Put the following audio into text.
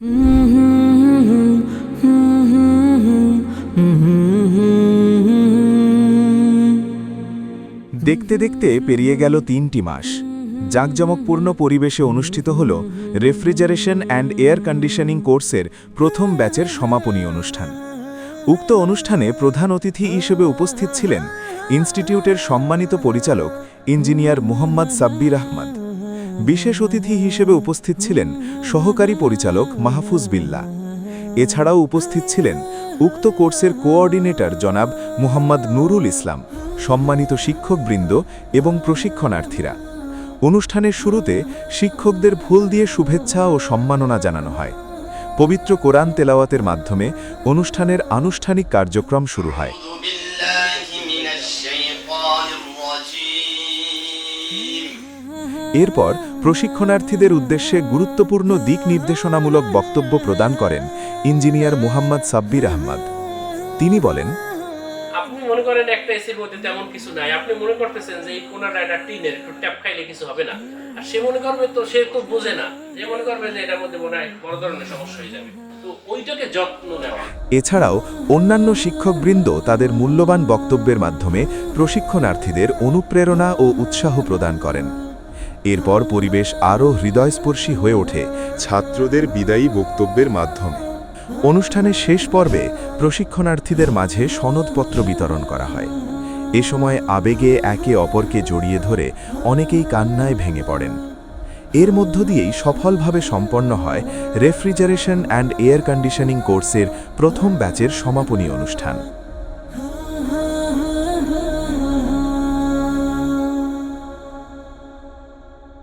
দেখতে দেখতে পেরিয়ে গেল তিনটি মাস। জাঁকজমকপূর্ণ পরিবেশে অনুষ্ঠিত হল রেফ্রিজারেশন অ্যান্ড এয়ার কন্ডিশনিং কোর্সের প্রথম ব্যাচের সমাপনী অনুষ্ঠান। উক্ত অনুষ্ঠানে প্রধান অতিথি হিসেবে উপস্থিত ছিলেন ইনস্টিটিউটের সম্মানিত পরিচালক ইঞ্জিনিয়ার মুহম্মদ সাব্বির আহমদ। বিশেষ অতিথি হিসেবে উপস্থিত ছিলেন সহকারী পরিচালক মাহফুজ বিল্লা। এছাড়াও উপস্থিত ছিলেন উক্ত কোর্সের কোঅর্ডিনেটর জনাব মুহাম্মদ নুরুল ইসলাম, সম্মানিত শিক্ষকবৃন্দ এবং প্রশিক্ষণার্থীরা। অনুষ্ঠানের শুরুতে শিক্ষকদের ফুল দিয়ে শুভেচ্ছা ও সম্মাননা জানানো হয়। পবিত্র কোরআন তেলাওয়াতের মাধ্যমে অনুষ্ঠানের আনুষ্ঠানিক কার্যক্রম শুরু হয়। এরপর প্রশিক্ষণার্থীদের উদ্দেশ্যে গুরুত্বপূর্ণ দিক নির্দেশনামূলক বক্তব্য প্রদান করেন ইঞ্জিনিয়ার মুহাম্মদ সাব্বির আহমদ। তিনি বলেন আপনি মনে করেন একটা এসির মধ্যে তেমন কিছু নাই। আপনি মনে করতেছেন যে এই কোনাটা একটা টিনের একটু ট্যাপ খাইলে কিছু হবে না। আর সে মনে করবে তো সে তো বোঝে না। যে মনে করবে যে এটার মধ্যে মনে হয় বড় ধরনের সমস্যা হয়ে যাবে। এছাড়াও অন্যান্য শিক্ষকবৃন্দ তাদের মূল্যবান বক্তব্যের মাধ্যমে প্রশিক্ষণার্থীদের অনুপ্রেরণা ও উৎসাহ প্রদান করেন। এরপর পরিবেশ আরও হৃদয়স্পর্শী হয়ে ওঠে ছাত্রদের বিদায়ী বক্তব্যের মাধ্যমে। অনুষ্ঠানের শেষ পর্বে প্রশিক্ষণার্থীদের মাঝে সনদপত্র বিতরণ করা হয়। এ সময় আবেগে একে অপরকে জড়িয়ে ধরে অনেকেই কান্নায় ভেঙে পড়েন। এর মধ্য দিয়েই সফলভাবে সম্পন্ন হয় রেফ্রিজারেশন অ্যান্ড এয়ার কন্ডিশনিং কোর্সের প্রথম ব্যাচের সমাপনী অনুষ্ঠান।